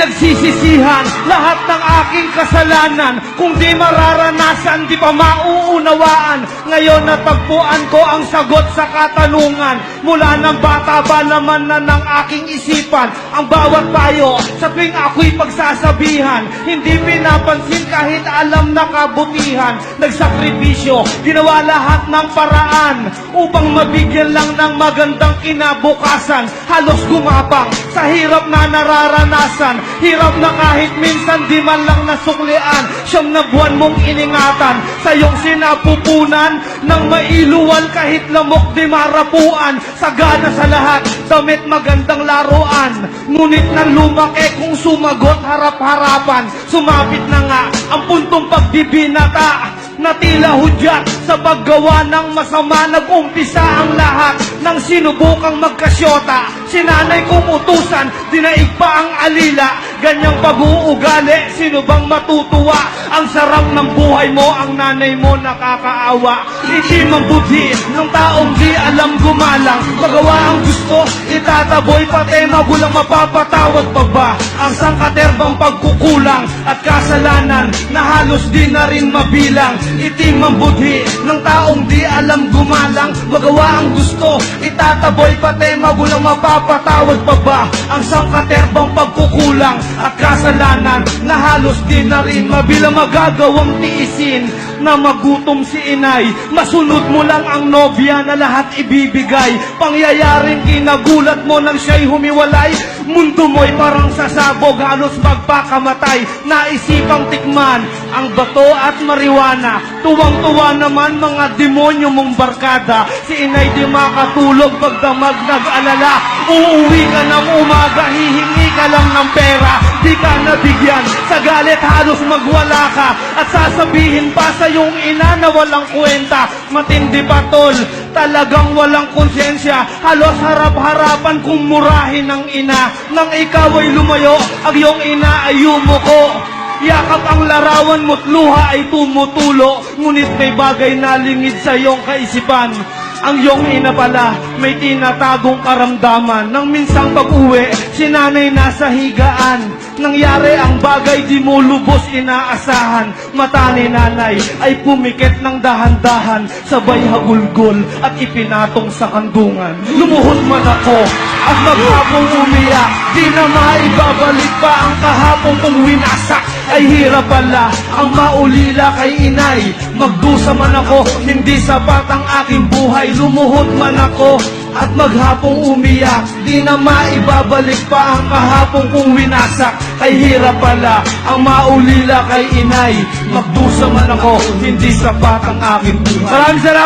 pinagsisisihan lahat ng aking kasalanan. Kung di mararanasan, di pa mauunawaan. Ngayon natagpuan ko ang sagot sa katanungan. Mula ng bata ba naman na ng aking isipan. Ang bawat payo sa tuwing ako'y pagsasabihan Hindi pinapansin kahit alam na kabutihan. Nagsakripisyo, ginawa lahat ng paraan Upang mabigyan lang ng magandang kinabukasan. Halos gumapang sa hirap na nararanasan Hirap na kahit minsan di man lang nasuklian. Siyam na buwan mong iningatan. Sa iyong sinapupunan Nang mailuwan kahit lamok di marapuan. Sagana sa lahat, damit magandang laruan. Ngunit nang lumaki kung sumagot harap-harapan. Sumapit na nga ang puntong pagbibinata na tila hudyat sa paggawa ng masama. Nag-umpisa ang lahat ng sinubukang magkasyota. Sinanay kong utusan dinaig pa ang alila ganyang pag-uugali sino bang matutuwa? Ang sarap ng buhay mo ang nanay mo nakakaawa. Ang budhi ng taong di alam gumalang. Magawa ang gusto itataboy pati magulang mapapatawad pa ba? Ang sangkaterbang pagkukulang at kasalanan na halos di na rin mabilang. Itim ang budhi ng taong di alam gumalang. Magawa ang gusto itataboy pati magulang mapapatawad pa ba? Ang sangkaterbang pagkukulang at kasalanan na halos di na rin mabilang magagawang tiisin na magutom si inay. Masunod mo lang ang nobya na lahat ibibigay. Pangyayaring kinagulat mo nang siya'y humiwalay. Mundo mo'y parang sasabog halos magpakamatay. Naisipang tikman ang bato at mariwana. Tuwang-tuwa naman mga demonyo mong barkada. Si inay di makatulog pagdamag nag-alala uuwi ka ng umaga hihingi ka lang ng pera. Di ka nabigyan sa galit halos magwala ka. At sasabihin pa sa iyong ina na walang kwenta. Matindi pa tol? Talagang walang konsensya halos harap-harapan kung murahin ng ina. Nang ikaw ay lumayo ang iyong ina ay yumuko. Yakap ang larawan mo't luha ay tumutulo. Ngunit may bagay na lingid sa iyong kaisipan Ang iyong ina pala may tinatagong karamdaman. Nang minsang pag-uwi, si nanay nasa higaan. Nangyari ang bagay di mo lubos inaasahan. Mata ni nanay ay pumikit ng dahan-dahan Sabay hagulgol at ipinatong sa kandungan. Lumuhod man ako at maghapong umiyak Di na maibabalik pa ang kahapong kong winasak ay hirap pala ang maulila kay inay. Magdusa man ako, hindi sapat ang aking buhay. Lumuhod man ako at maghapong umiyak Di na maibabalik pa ang kahapong kong winasak Ay hirap pala ang maulila kay inay. Magdusa man ako, hindi sapat ang aking buhay. Maraming salamat!